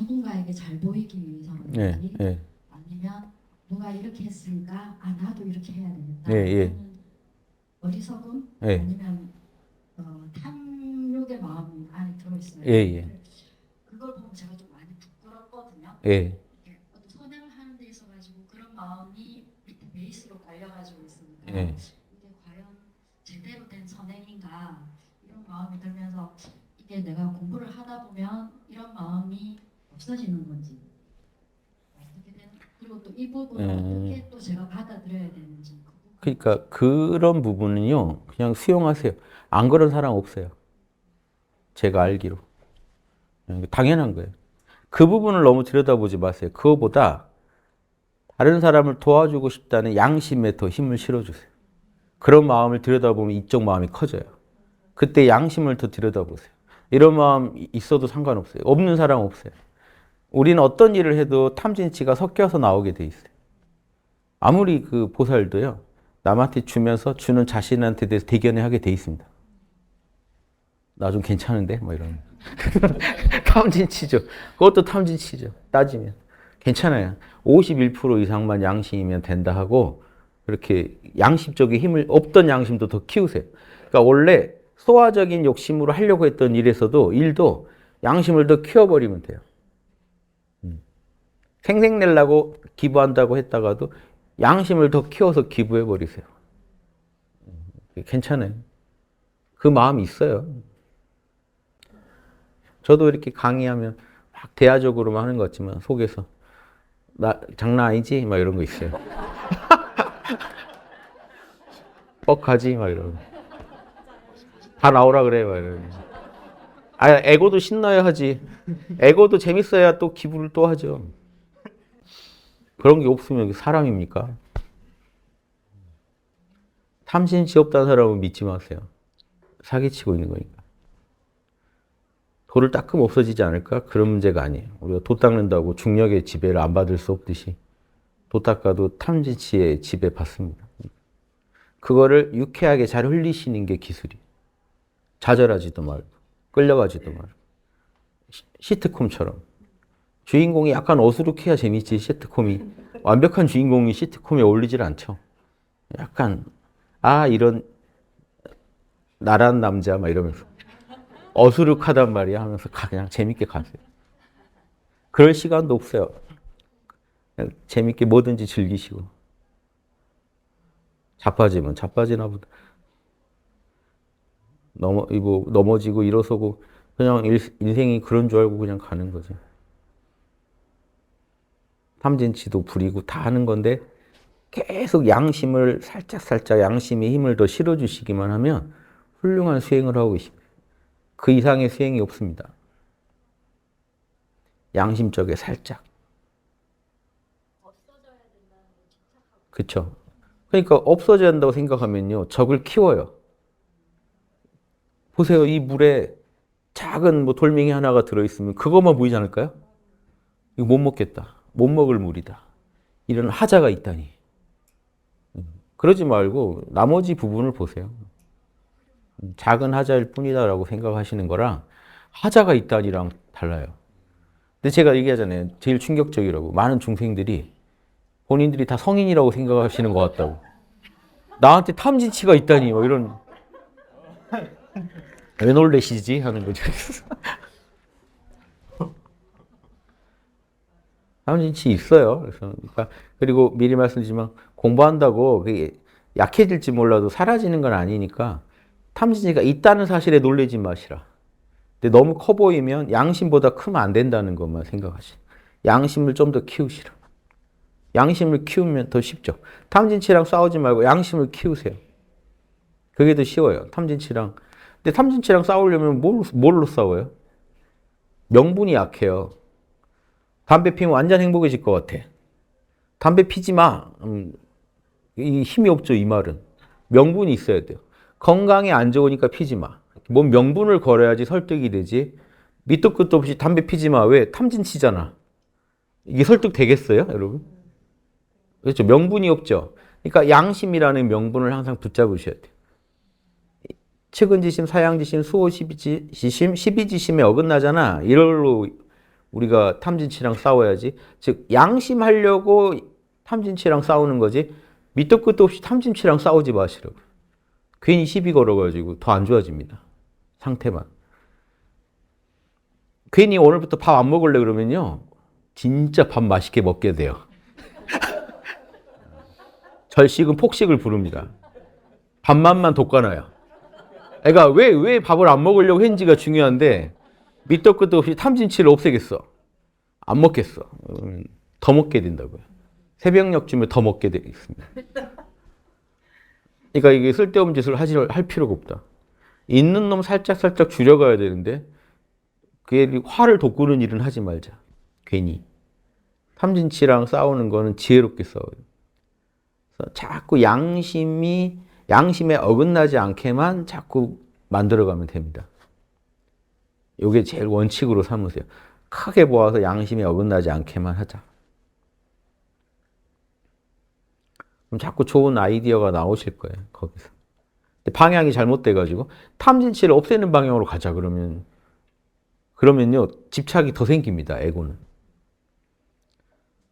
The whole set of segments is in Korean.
누군가에게 잘 보이기 위해서인지 예, 예, 아니면 누가 이렇게 했으니까 아 나도 이렇게 해야 되겠다. 예, 예. 어리석음 예, 아니면 어, 탐욕의 마음이 안에 들어있어요. 예, 예. 그걸 보면 제가 좀 많이 부끄럽거든요. 예, 어떤 선행을 하는 데 있어 가지고 그런 마음이 밑에 베이스로 깔려 가지고 있으니까 예. 이게 과연 제대로 된 선행인가 이런 마음이 들면서 이게 내가 공부를 하다 보면 이런 마음이 없어지는 건지 어떻게 되는 그리고 또 이 부분을 음. 어떻게 또 제가 받아들여야 되는지 그 부분. 그러니까 그런 부분은요, 그냥 수용하세요. 안 그런 사람 없어요. 제가 알기로. 당연한 거예요. 그 부분을 너무 들여다보지 마세요. 그거보다 다른 사람을 도와주고 싶다는 양심에 더 힘을 실어주세요. 그런 마음을 들여다보면 이쪽 마음이 커져요. 그때 양심을 더 들여다보세요. 이런 마음 있어도 상관없어요. 없는 사람 없어요. 우리는 어떤 일을 해도 탐진치가 섞여서 나오게 돼 있어요. 아무리 그 보살도요, 남한테 주면서 주는 자신한테 대해서 대견해 하게 돼 있습니다. 나 좀 괜찮은데? 뭐 이런. 탐진치죠. 그것도 탐진치죠. 따지면. 괜찮아요. 51% 이상만 양심이면 된다 하고, 그렇게 양심적인 힘을, 없던 양심도 더 키우세요. 그러니까 원래 소화적인 욕심으로 하려고 했던 일에서도, 일도 양심을 더 키워버리면 돼요. 음. 생색 내려고 기부한다고 했다가도 양심을 더 키워서 기부해 버리세요. 괜찮아요. 그 마음이 있어요. 저도 이렇게 강의하면 막 대화적으로만 하는 것 같지만 속에서 나 장난 아니지? 막 이런 거 있어요. 뻑하지? 막 이러고. 다 나오라 그래? 막 이러고. 아, 에고도 신나야 하지. 에고도 재밌어야 또 기부를 또 하죠. 그런 게 없으면 사람입니까? 탐심치 없다는 사람은 믿지 마세요. 사기치고 있는 거니까. 돌을 닦으면 없어지지 않을까? 그런 문제가 아니에요. 우리가 도 닦는다고 중력의 지배를 안 받을 수 없듯이 도 닦아도 탐진치의 지배 받습니다. 그거를 유쾌하게 잘 흘리시는 게 기술이에요. 좌절하지도 말고 끌려가지도 말고 시- 시트콤처럼 주인공이 약간 어수룩해야 재밌지 시트콤이 완벽한 주인공이 시트콤에 어울리질 않죠. 약간 아 이런 나란 남자 막 이러면서 어수룩하단 말이야 하면서 가- 그냥 재밌게 가세요. 그럴 시간도 없어요. 재밌게 뭐든지 즐기시고 자빠지면 자빠지나 보다. 넘어 이거 넘어지고 일어서고 그냥 일, 인생이 그런 줄 알고 그냥 가는 거죠. 탐진치도 부리고 다 하는 건데 계속 양심을 살짝 살짝 양심의 힘을 더 실어주시기만 하면 훌륭한 수행을 하고 계십니다. 그 이상의 수행이 없습니다. 양심 쪽에 살짝. 그렇죠. 그러니까 없어져야 한다고 생각하면요. 적을 키워요. 보세요. 이 물에 작은 뭐 돌멩이 하나가 들어있으면 그것만 보이지 않을까요? 이거 못 먹겠다. 못 먹을 물이다. 이런 하자가 있다니. 음, 그러지 말고 나머지 부분을 보세요. 음, 작은 하자일 뿐이다라고 생각하시는 거랑 하자가 있다니랑 달라요. 근데 제가 얘기하잖아요. 제일 충격적이라고. 많은 중생들이 본인들이 다 성인이라고 생각하시는 것 같다고. 나한테 탐진치가 있다니, 뭐 이런. 왜 놀래시지? 하는 거죠. 탐진치 있어요. 그래서 그러니까 그리고 미리 말씀드리지만 공부한다고 약해질지 몰라도 사라지는 건 아니니까 탐진치가 있다는 사실에 놀라지 마시라. 근데 너무 커 보이면 양심보다 크면 안 된다는 것만 생각하시. 양심을 좀 더 키우시라. 양심을 키우면 더 쉽죠. 탐진치랑 싸우지 말고 양심을 키우세요. 그게 더 쉬워요. 탐진치랑. 근데 탐진치랑 싸우려면 뭘로, 뭘로 싸워요? 명분이 약해요. 담배 피면 완전 행복해질 것 같아. 담배 피지 마. 음, 이 힘이 없죠, 이 말은. 명분이 있어야 돼요. 건강에 안 좋으니까 피지 마. 뭔 명분을 걸어야지 설득이 되지. 밑도 끝도 없이 담배 피지 마. 왜? 탐진 치잖아. 이게 설득 되겠어요, 여러분? 그렇죠. 명분이 없죠. 그러니까 양심이라는 명분을 항상 붙잡으셔야 돼요. 측은지심, 사양지심, 수호지심, 십이지심에 어긋나잖아. 이걸로 우리가 탐진치랑 싸워야지. 즉 양심하려고 탐진치랑 싸우는 거지. 밑도 끝도 없이 탐진치랑 싸우지 마시라고. 괜히 시비 걸어가지고 더 안 좋아집니다. 상태만. 괜히 오늘부터 밥 안 먹을래 그러면요. 진짜 밥 맛있게 먹게 돼요. 절식은 폭식을 부릅니다. 밥맛만 돋가나요. 애가 왜, 왜 밥을 안 먹으려고 했는지가 중요한데, 밑도 끝도 없이 탐진치를 없애겠어. 안 먹겠어. 음, 더 먹게 된다고요. 새벽녘쯤에 더 먹게 되겠습니다. 그러니까 이게 쓸데없는 짓을 하지, 할 필요가 없다. 있는 놈 살짝살짝 줄여가야 되는데, 그게 화를 돋구는 일은 하지 말자. 괜히. 탐진치랑 싸우는 거는 지혜롭게 싸워요. 자꾸 양심이 양심에 어긋나지 않게만 자꾸 만들어가면 됩니다. 이게 제일 원칙으로 삼으세요. 크게 보아서 양심에 어긋나지 않게만 하자. 그럼 자꾸 좋은 아이디어가 나오실 거예요. 거기서. 방향이 잘못돼가지고 탐진치를 없애는 방향으로 가자 그러면 그러면요 집착이 더 생깁니다. 에고는.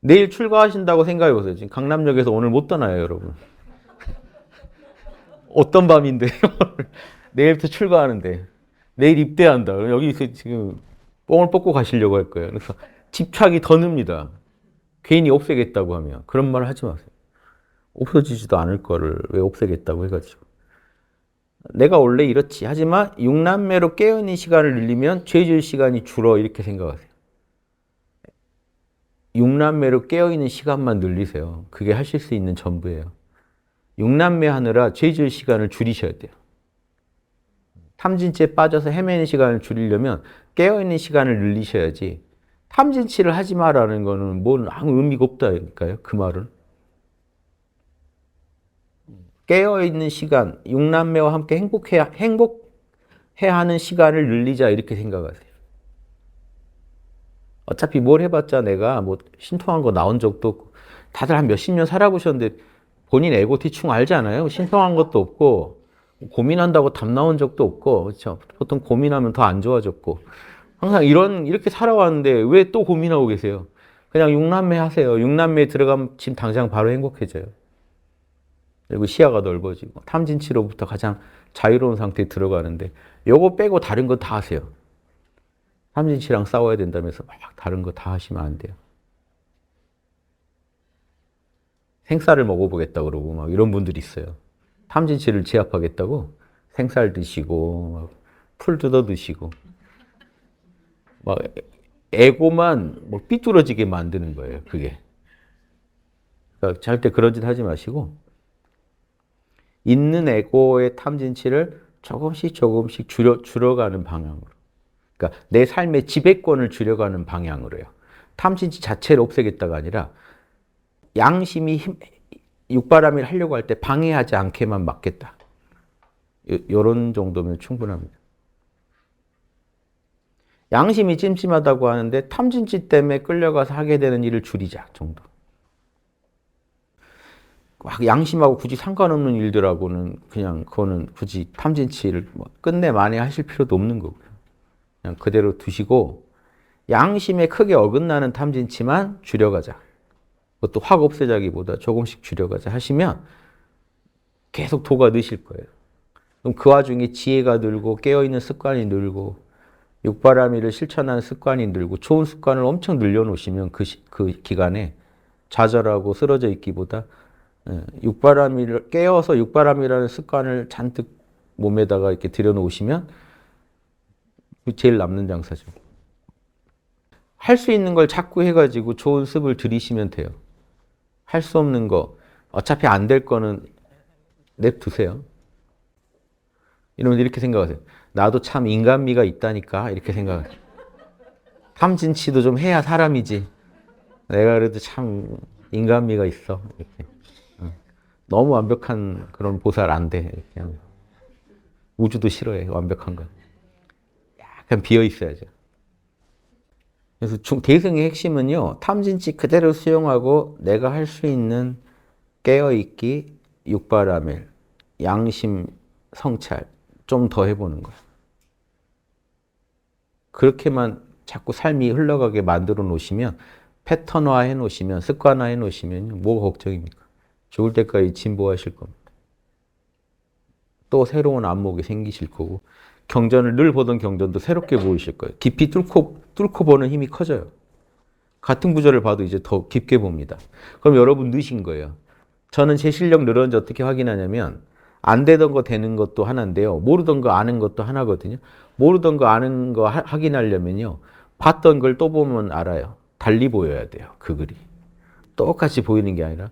내일 출가하신다고 생각해 보세요. 지금 강남역에서 오늘 못 떠나요, 여러분. 어떤 밤인데 내일부터 출가하는데 내일 입대한다. 그럼 여기서 지금 뽕을 뽑고 가시려고 할 거예요. 그래서 집착이 더 늡니다. 괜히 없애겠다고 하면 그런 말 하지 마세요. 없어지지도 않을 거를 왜 없애겠다고 해가지고 내가 원래 이렇지. 하지만 육남매로 깨어있는 시간을 늘리면 죄질 시간이 줄어 이렇게 생각하세요. 육남매로 깨어있는 시간만 늘리세요. 그게 하실 수 있는 전부예요. 육남매 하느라 죄질 시간을 줄이셔야 돼요. 탐진치에 빠져서 헤매는 시간을 줄이려면 깨어있는 시간을 늘리셔야지 탐진치를 하지 마라는 거는 뭔 아무 의미가 없다니까요. 그 말은. 깨어있는 시간, 육남매와 함께 행복해야, 행복해야 하는 시간을 늘리자 이렇게 생각하세요. 어차피 뭘 해봤자 내가 뭐 신통한 거 나온 적도 없고 다들 한 몇십 년 살아보셨는데 본인 에고 티충 알잖아요. 신통한 것도 없고 고민한다고 답 나온 적도 없고 그렇죠. 보통 고민하면 더 안 좋아졌고 항상 이런 이렇게 살아왔는데 왜 또 고민하고 계세요? 그냥 육남매 하세요. 육남매 들어가면 지금 당장 바로 행복해져요. 그리고 시야가 넓어지고 탐진치로부터 가장 자유로운 상태에 들어가는데 요거 빼고 다른 거 다 하세요. 탐진치랑 싸워야 된다면서 막 다른 거 다 하시면 안 돼요. 생쌀을 먹어보겠다 그러고 막 이런 분들이 있어요. 탐진치를 제압하겠다고 생쌀 드시고 풀 뜯어 드시고 막 에고만 뭐 삐뚤어지게 만드는 거예요. 그게. 그러니까 절대 그런 짓 하지 마시고 있는 에고의 탐진치를 조금씩 조금씩 줄여 줄여가는 방향으로. 그러니까 내 삶의 지배권을 줄여가는 방향으로요. 탐진치 자체를 없애겠다가 아니라 양심이 힘, 육바람일 하려고 할 때 방해하지 않게만 막겠다. 이런 정도면 충분합니다. 양심이 찜찜하다고 하는데 탐진치 때문에 끌려가서 하게 되는 일을 줄이자 정도. 막 양심하고 굳이 상관없는 일들하고는 그냥 그거는 굳이 탐진치를 뭐 끝내 만에 하실 필요도 없는 거고요. 그냥 그대로 두시고 양심에 크게 어긋나는 탐진치만 줄여가자. 그것도 확 없애자기보다 조금씩 줄여가자 하시면 계속 도가 느실 거예요. 그럼 그 와중에 지혜가 늘고 깨어있는 습관이 늘고 육바라미를 실천하는 습관이 늘고 좋은 습관을 엄청 늘려놓으시면 그, 시, 그 기간에 좌절하고 쓰러져 있기보다 예, 육바라미를 깨어서 육바람이라는 습관을 잔뜩 몸에다가 이렇게 들여놓으시면 제일 남는 장사죠. 할 수 있는 걸 자꾸 해가지고 좋은 습을 들이시면 돼요. 할 수 없는 거, 어차피 안 될 거는 냅두세요. 이러면 이렇게 생각하세요. 나도 참 인간미가 있다니까 이렇게 생각하세요. 탐진치도 좀 해야 사람이지. 내가 그래도 참 인간미가 있어. 이렇게. 너무 완벽한 그런 보살 안 돼. 이렇게 하면. 우주도 싫어해. 완벽한 건. 약간 비어 있어야죠. 그래서 중, 대승의 핵심은요, 탐진치 그대로 수용하고 내가 할 수 있는 깨어있기, 육바라밀, 양심, 성찰 좀 더 해보는 거예요. 그렇게만 자꾸 삶이 흘러가게 만들어 놓으시면 패턴화 해 놓으시면 습관화 해 놓으시면 뭐가 걱정입니까? 죽을 때까지 진보하실 겁니다. 또 새로운 안목이 생기실 거고 경전을 늘 보던 경전도 새롭게 보이실 거예요. 깊이 뚫고 뚫고 보는 힘이 커져요. 같은 구절을 봐도 이제 더 깊게 봅니다. 그럼 여러분 느신 거예요. 저는 제 실력 늘었는지 어떻게 확인하냐면 안 되던 거 되는 것도 하나인데요. 모르던 거 아는 것도 하나거든요. 모르던 거 아는 거 하- 확인하려면요. 봤던 걸 또 보면 알아요. 달리 보여야 돼요. 그 글이. 똑같이 보이는 게 아니라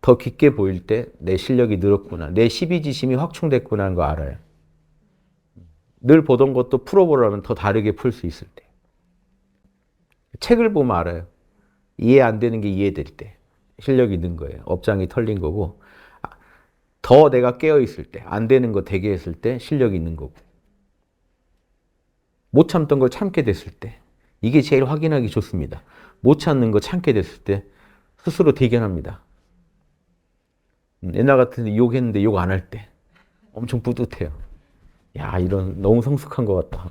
더 깊게 보일 때 내 실력이 늘었구나. 내 십이지심이 확충됐구나 하는 거 알아요. 늘 보던 것도 풀어보려면 더 다르게 풀 수 있을 때. 책을 보면 알아요. 이해 안 되는 게 이해될 때. 실력이 는 거예요. 업장이 털린 거고. 아, 더 내가 깨어 있을 때, 안 되는 거 되게 했을 때 실력이 있는 거고. 못 참던 걸 참게 됐을 때. 이게 제일 확인하기 좋습니다. 못 참는 거 참게 됐을 때 스스로 대견합니다. 음, 옛날 같은데 욕했는데 욕 안 할 때 엄청 뿌듯해요. 야, 이런 너무 성숙한 것 같다.